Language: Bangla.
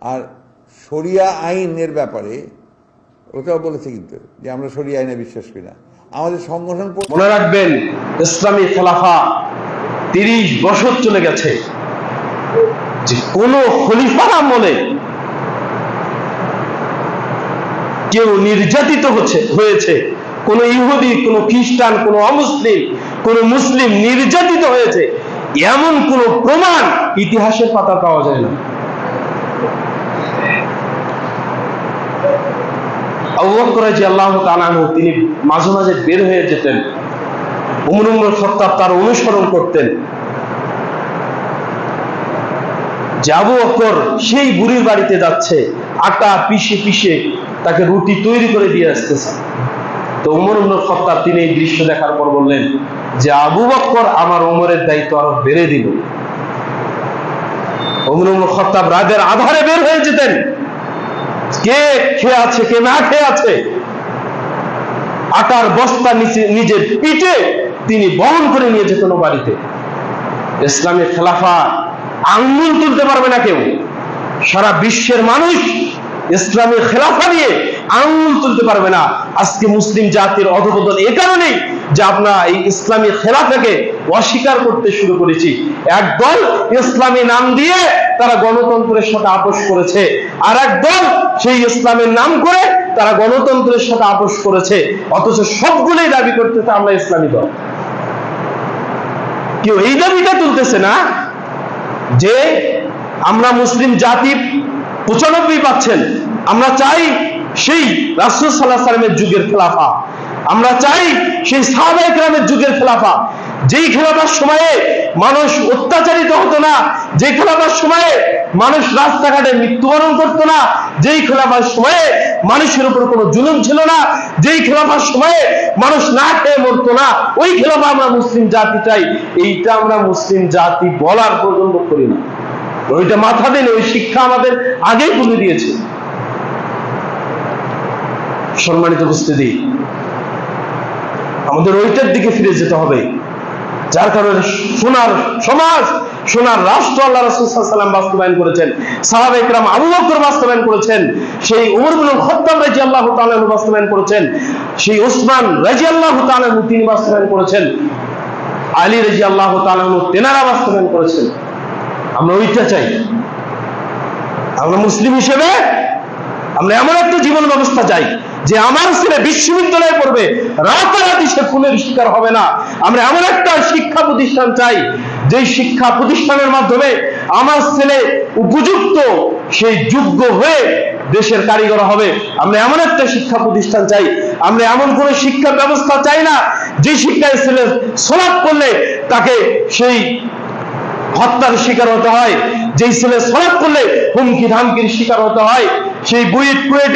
আর শরিয়া আইনের ব্যাপারে ওটাও বলেছে কিন্তু, যে আমরা শরিয়া আইনে বিশ্বাস করি না। আমাদের সংগঠন মনে রাখবেন, ইসলামী খেলাফা তিরিশ বছর চলে গেছে। যে কোন খলিফার আমলে কেউ নির্যাতিত হচ্ছে, হয়েছে। কোন ইহুদি, কোন খ্রিস্টান, কোন অমুসলিম, কোন মুসলিম নির্যাতিত হয়েছে। এমন কোন প্রমাণ ইতিহাসের পাতা পাওয়া যায় না। তিনি মাঝে মাঝে বের হয়ে যেতেন। উমর তার অনুসরণ করতেন। যে আবু বকর সেই বুড়ির বাড়িতে যাচ্ছে, আটা পিষে পিষে তাকে রুটি তৈরি করে দিয়ে আসতেছে। তো উমর ইবনে খাত্তাব তিনি এই দৃশ্য দেখার পর বললেন, যে আবু বক্কর আমার উমরের দায়িত্ব আরও বেড়ে দিল। উমর ইবনে খাত্তাব রাতের আধারে বের হয়ে যেতেন। কে খেয়ে আছে, কে না খেয়ে আছে? আটার বস্তা নিজের পিঠে তিনি বহন করে নিয়ে যেতেন বাড়িতে। ইসলামের খেলাফা আঙ্গুল তুলতে পারবে না কেউ। সারা বিশ্বের মানুষ ইসলামের খেলাফা নিয়ে আঙ্গুল তুলতে পারবে না। আজকে মুসলিম জাতির অধপতন এ কারণেই যে আমরা এই ইসলামী খেলাফাকে অস্বীকার করতে শুরু করেছি। একদল ইসলামী নাম দিয়ে তারা গণতন্ত্রের সাথে আপোষ করেছে, আর একদল সেই ইসলামের নাম করে তারা গণতন্ত্রের সাথে আপোষ করেছে। অথচ সবগুলোই দাবি করতেছে আমরা ইসলামী দল। কেউ এই দাবিটা তুলতেছে না যে আমরা মুসলিম জাতি পঁচানব্বই পাচ্ছেন আমরা চাই সেই রাসুল সাল্লাহ সাল্লামের যুগের খেলাফা। আমরা চাই সেই সাহাবা ইকরামের যুগের খেলাফা। যেই খেলাফার সময়ে মানুষ অত্যাচারিত হতো না যে খেলাফার সময়ে মানুষ রাস্তাঘাটে মৃত্যুবরণ করতো না, যেই খেলাফার সময়ে মানুষের উপর কোনো জুলুম ছিল না, যেই খেলাফার সময়ে মানুষ না খেয়ে মরতো না, ওই খেলাফা আমরা মুসলিম জাতি চাই। এইটা আমরা মুসলিম জাতি বলার পর্যন্ত করি না। ওইটা মাথা দিন ওই শিক্ষা আমাদের আগেই তুলে দিয়েছে। সম্মানিত উপস্থিতি আমাদের ওইটার দিকে ফিরে যেতে হবে। যার কারণে সোনার সমাজ, সোনার রাষ্ট্র আল্লাহ রাসূল বাস্তবায়ন করেছেন। সাহাবা ইকরাম আবু বকর বাস্তবায়ন করেছেন। সেই উমর বিন খাত্তাব রাদিয়াল্লাহু তাআলা আনহু বাস্তবায়ন করেছেন। সেই ওসমান রাদিয়াল্লাহু তাআলা আনহু তিনি বাস্তবায়ন করেছেন। আলী রাদিয়াল্লাহু তাআলা আনহু তেনারা বাস্তবায়ন করেছেন। আমরা ওইটা চাই। আমরা মুসলিম হিসেবে আমরা এমন একটা জীবন ব্যবস্থা চাই যে আমার ছেলে বিশ্ববিদ্যালয়ে পড়বে, রাতারাতি সে খুনের শিকার হবে না। আমরা এমন একটা শিক্ষা প্রতিষ্ঠান চাই যে শিক্ষা প্রতিষ্ঠানের মাধ্যমে আমার ছেলে উপযুক্ত সেই যোগ্য হয়ে দেশের কারিগর হবে। আমরা এমন একটা শিক্ষা প্রতিষ্ঠান চাই, আমরা এমন কোন শিক্ষা ব্যবস্থা চাই না, যে শিক্ষায় ছেলে সলাপ করলে তাকে সেই হত্যার শিকার হতে হয়, যেই ছেলে সলাপ করলে হুমকি ধামকির শিকার হতে হয়। সেই বুয়েট কুয়েট